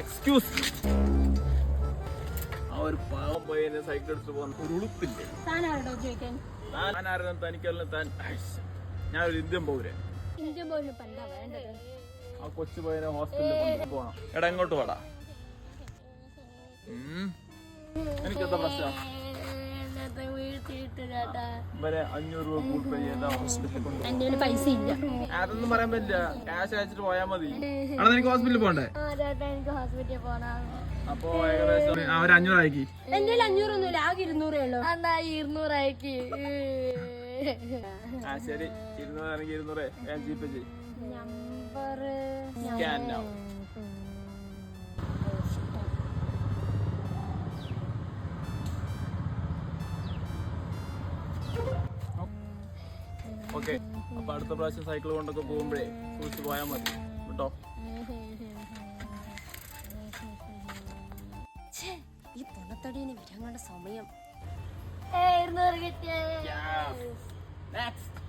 Excuse ആ ഒരു പാവം പയ്യനെ സൈക്കിൾ എടുത്ത് പോകുന്ന ഒരു ഉളുപ്പില്ലേ? താൻ ആരാണ് തനിക്കല്ല താൻ ഞാൻ ഒരു ഇന്ത്യൻ പൗരൻ. ഇന്ത്യൻ പൗരൻ എന്താ ആ കൊച്ചു പയ്യനെ ഹോസ്പിറ്റലിൽ പോകണം എടാ ഇങ്ങോട്ട് വാടാ. എനിക്കെന്താ പ്രശ്നം? ഇവരെ അഞ്ഞൂറ് രൂപ കൂട്ടി ഏതാ ഹോസ്പിറ്റലിൽ കൊണ്ട് എന്റെ കയ്യിൽ പൈസ ഇല്ല. അതൊന്നും പറയാൻ പറ്റില്ല. ക്യാഷ് അയച്ചിട്ട് പോയാൽ മതി. എടാ നിനക്ക് ഹോസ്പിറ്റലിൽ പോകണ്ടേ എനിക്ക് ഹോസ്പിറ്റലിൽ പോണം. അപ്പൊ ഏകദേശം അവർ അഞ്ഞൂറ് അയക്കി എന്റെ അഞ്ഞൂറൊന്നുമില്ല ആകെ ഇരുന്നൂറേ ഉള്ളൂ. എന്നാ ഇരുന്നൂറായിക്ക് ആ ശരി. ഇരുന്നൂറ്. ആണെങ്കിൽ ഇരുന്നൂറ് ഞാൻ ജീപ്പേ ചെയ്യും. Number scan now. ഓക്കെ. അപ്പൊ അടുത്ത പ്രാവശ്യം സൈക്കിൾ കൊണ്ടൊക്കെ പോകുമ്പോഴേ സൂക്ഷിച്ച് പോയാൽ മതി. കേട്ടോ? ഈ പൊണ്ണത്തടീന് വിരങ്ങേണ്ട സമയം. Next.